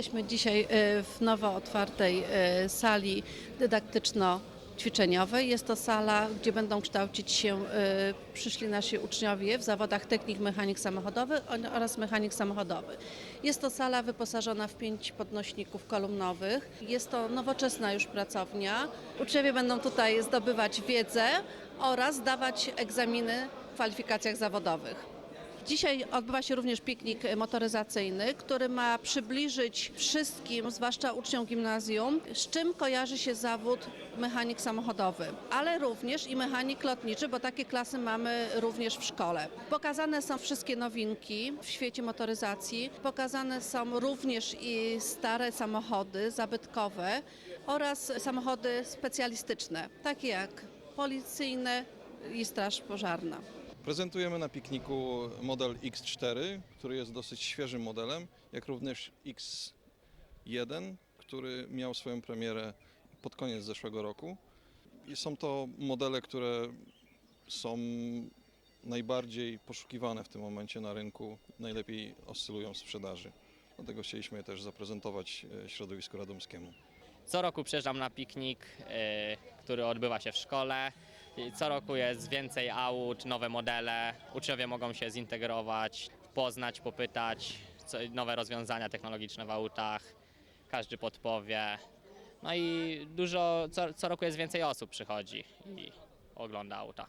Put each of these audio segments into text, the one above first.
Jesteśmy dzisiaj e, w nowo otwartej e, sali dydaktyczno-ćwiczeniowej. Jest to sala, gdzie będą kształcić się e, przyszli nasi uczniowie w zawodach technik mechanik samochodowy oraz mechanik samochodowy. Jest to sala wyposażona w pięć podnośników kolumnowych. Jest to nowoczesna już pracownia. Uczniowie będą tutaj zdobywać wiedzę oraz zdawać egzaminy w kwalifikacjach zawodowych. Dzisiaj odbywa się również piknik motoryzacyjny, który ma przybliżyć wszystkim, zwłaszcza uczniom gimnazjum, z czym kojarzy się zawód mechanik samochodowy, ale również i mechanik lotniczy, bo takie klasy mamy również w szkole. Pokazane są wszystkie nowinki w świecie motoryzacji, pokazane są również i stare samochody zabytkowe oraz samochody specjalistyczne, takie jak policyjne i straż pożarna. Prezentujemy na pikniku model X4, który jest dosyć świeżym modelem, jak również X1, który miał swoją premierę pod koniec zeszłego roku. I są to modele, które są najbardziej poszukiwane w tym momencie na rynku, najlepiej oscylują w sprzedaży. Dlatego chcieliśmy je też zaprezentować e, środowisku radomskiemu. Co roku przyjeżdżam na piknik, y, który odbywa się w szkole. I Co roku jest więcej aut, nowe modele. Uczniowie mogą się zintegrować, poznać, popytać, co, nowe rozwiązania technologiczne w autach. Każdy podpowie. No i dużo, co, co roku jest więcej osób przychodzi i ogląda auta.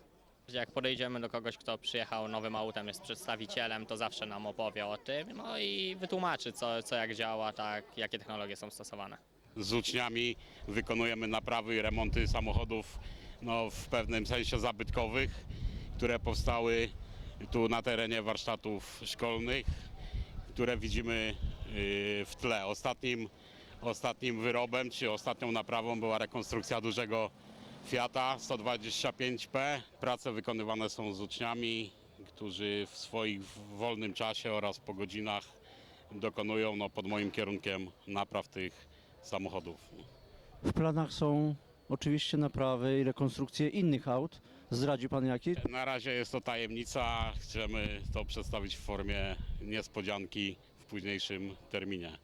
Jak podejdziemy do kogoś, kto przyjechał nowym autem, jest przedstawicielem, to zawsze nam opowie o tym, no i wytłumaczy, co, co jak działa, tak, jakie technologie są stosowane. z uczniami wykonujemy naprawy i remonty samochodów no, w pewnym sensie zabytkowych, które powstały tu na terenie warsztatów szkolnych, które widzimy yy, w tle. Ostatnim, ostatnim wyrobem czy ostatnią naprawą była rekonstrukcja dużego Fiata 125P. Prace wykonywane są z uczniami, którzy w swoim wolnym czasie oraz po godzinach dokonują no, pod moim kierunkiem napraw tych samochodów. W planach są oczywiście naprawy i rekonstrukcje innych aut. Zdradzi pan jaki? Na razie jest to tajemnica, chcemy to przedstawić w formie niespodzianki w późniejszym terminie.